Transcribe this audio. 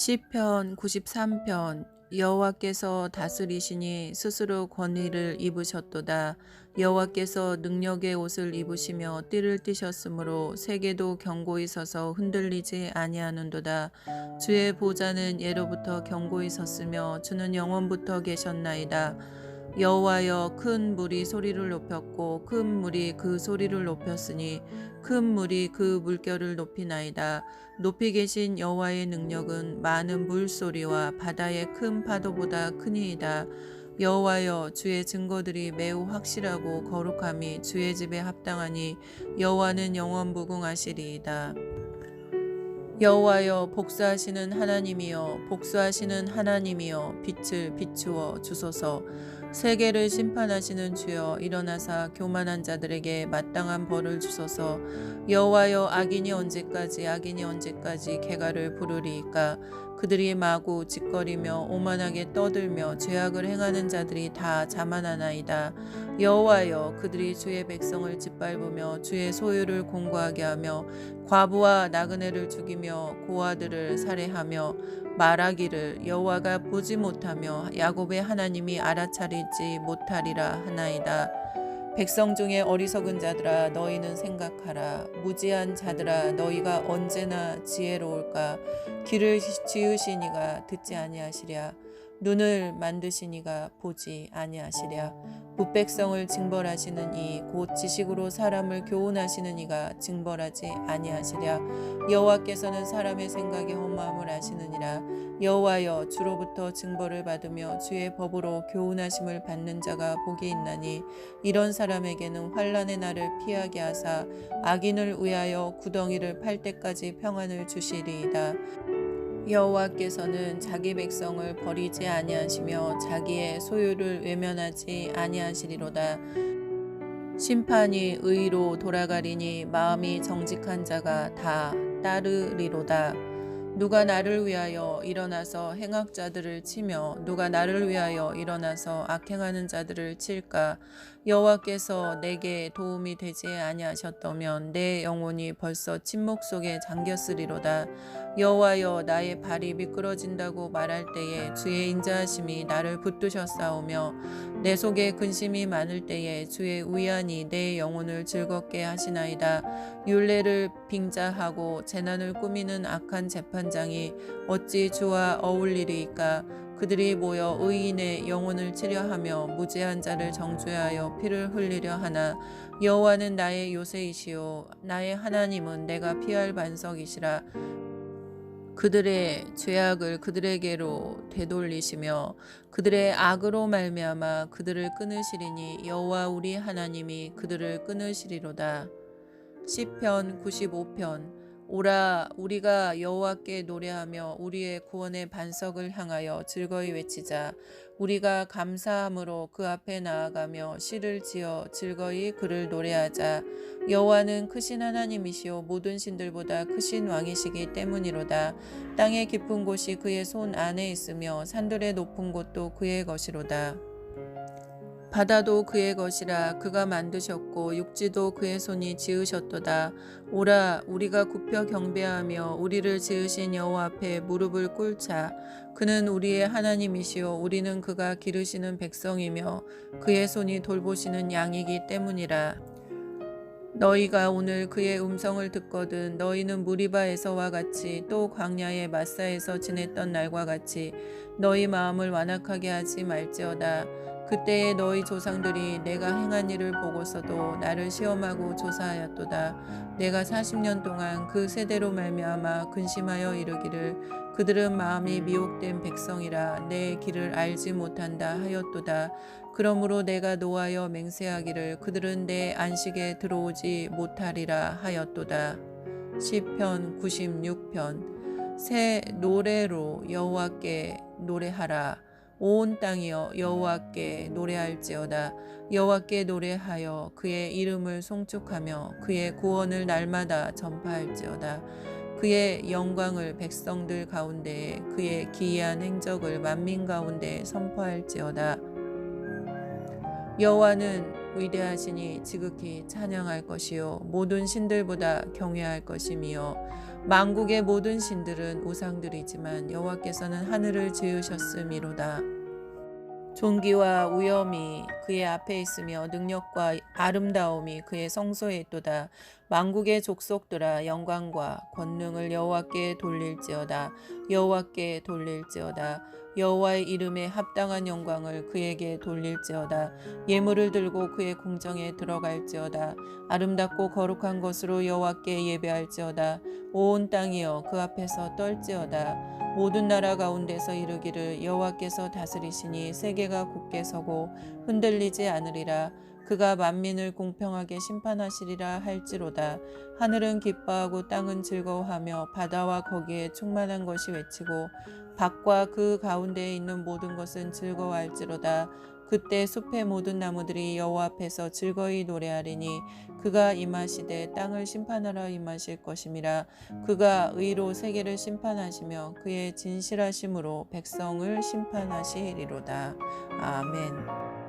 시편 93편 여호와께서 다스리시니 스스로 권위를 입으셨도다. 여호와께서 능력의 옷을 입으시며 띠를 띠셨으므로 세계도 견고히 서서 흔들리지 아니하는도다. 주의 보좌는 예로부터 견고히 섰으며 주는 영원부터 계셨나이다 여호와여 큰 물이 소리를 높였고 큰 물이 그 소리를 높였으니 큰 물이 그 물결을 높이나이다. 높이 계신 여호와의 능력은 많은 물소리와 바다의 큰 파도보다 크니이다. 여호와여 주의 증거들이 매우 확실하고 거룩함이 주의 집에 합당하니 여호와는 영원 무궁하시리이다. 여호와여 복수하시는 하나님이여 복수하시는 하나님이여 빛을 비추어 주소서 세계를 심판하시는 주여 일어나사 교만한 자들에게 마땅한 벌을 주소서. 여호와여 악인이 언제까지 악인이 언제까지 개가를 부르리이까 그들이 마구 짓거리며 오만하게 떠들며 죄악을 행하는 자들이 다 자만하나이다 여호와여 그들이 주의 백성을 짓밟으며 주의 소유를 공고하게 하며 과부와 나그네를 죽이며 고아들을 살해하며 말하기를 여호와가 보지 못하며 야곱의 하나님이 알아차리지 못하리라 하나이다. 백성 중에 어리석은 자들아 너희는 생각하라. 무지한 자들아 너희가 언제나 지혜로울까? 길을 지으시니가 듣지 아니하시랴. 눈을 만드시니가 보지 아니하시랴 북백성을 징벌하시는 이 곧 지식으로 사람을 교훈하시는 이가 징벌하지 아니하시랴. 여호와께서는 사람의 생각의 험마음을 아시느니라. 여호와여 주로부터 징벌을 받으며 주의 법으로 교훈하심을 받는 자가 복이 있나니 이런 사람에게는 환란의 날을 피하게 하사 악인을 위하여 구덩이를 팔 때까지 평안을 주시리이다 여호와께서는 자기 백성을 버리지 아니하시며 자기의 소유를 외면하지 아니하시리로다. 심판이 의로 돌아가리니 마음이 정직한 자가 다 따르리로다. 누가 나를 위하여 일어나서 행악자들을 치며 누가 나를 위하여 일어나서 악행하는 자들을 칠까 여호와께서 내게 도움이 되지 아니하셨다면 내 영혼이 벌써 침묵 속에 잠겼으리로다 여호와여 나의 발이 미끄러진다고 말할 때에 주의 인자하심이 나를 붙드셨사오며 내 속에 근심이 많을 때에 주의 위안이 내 영혼을 즐겁게 하시나이다. 율례를 빙자하고 재난을 꾸미는 악한 재판장이 어찌 주와 어울리리이까? 그들이 모여 의인의 영혼을 치려하며 무죄한 자를 정죄하여 피를 흘리려 하나. 여호와는 나의 요새이시요 나의 하나님은 내가 피할 반석이시라 그들의 죄악을 그들에게로 되돌리시며 그들의 악으로 말미암아 그들을 끊으시리니 여호와 우리 하나님이 그들을 끊으시리로다. 시편 95편 오라 우리가 여호와께 노래하며 우리의 구원의 반석을 향하여 즐거이 외치자. 우리가 감사함으로 그 앞에 나아가며 시를 지어 즐거이 그를 노래하자. 여호와는 크신 하나님이시요 모든 신들보다 크신 왕이시기 때문이로다. 땅의 깊은 곳이 그의 손 안에 있으며 산들의 높은 곳도 그의 것이로다 바다도 그의 것이라 그가 만드셨고 육지도 그의 손이 지으셨도다. 오라 우리가 굽혀 경배하며 우리를 지으신 여호와 앞에 무릎을 꿇자. 그는 우리의 하나님이시요 우리는 그가 기르시는 백성이며 그의 손이 돌보시는 양이기 때문이라. 너희가 오늘 그의 음성을 듣거든 너희는 무리바에서와 같이 또 광야의 마사에서 지냈던 날과 같이 너희 마음을 완악하게 하지 말지어다. 그때에 너희 조상들이 내가 행한 일을 보고서도 나를 시험하고 조사하였도다. 내가 40년 동안 그 세대로 말미암아 근심하여 이르기를 그들은 마음이 미혹된 백성이라 내 길을 알지 못한다 하였도다. 그러므로 내가 노하여 맹세하기를 그들은 내 안식에 들어오지 못하리라 하였도다. 시편 96편 새 노래로 여호와께 노래하라. 온 땅이여 여호와께 노래할지어다. 여호와께 노래하여 그의 이름을 송축하며 그의 구원을 날마다 전파할지어다. 그의 영광을 백성들 가운데에 그의 기이한 행적을 만민 가운데 선포할지어다 여호와는 위대하시니 지극히 찬양할 것이요 모든 신들보다 경외할 것이며 만국의 모든 신들은 우상들이지만 여호와께서는 하늘을 지으셨음이로다. 존귀와 위엄이 그의 앞에 있으며 능력과 아름다움이 그의 성소에 있도다. 만국의 족속들아 영광과 권능을 여호와께 돌릴지어다. 여호와께 돌릴지어다. 여호와의 이름에 합당한 영광을 그에게 돌릴지어다. 예물을 들고 그의 궁정에 들어갈지어다. 아름답고 거룩한 것으로 여호와께 예배할지어다. 온 땅이여 그 앞에서 떨지어다. 모든 나라 가운데서 이르기를 여호와께서 다스리시니 세계가 굳게 서고 흔들리지 않으리라. 그가 만민을 공평하게 심판하시리라 할지로다. 하늘은 기뻐하고 땅은 즐거워하며 바다와 거기에 충만한 것이 외치고 밭과 그 가운데에 있는 모든 것은 즐거워할지로다. 그때 숲의 모든 나무들이 여호와 앞에서 즐거이 노래하리니 그가 임하시되 땅을 심판하러 임하실 것임이라 그가 의로 세계를 심판하시며 그의 진실하심으로 백성을 심판하시리로다 아멘.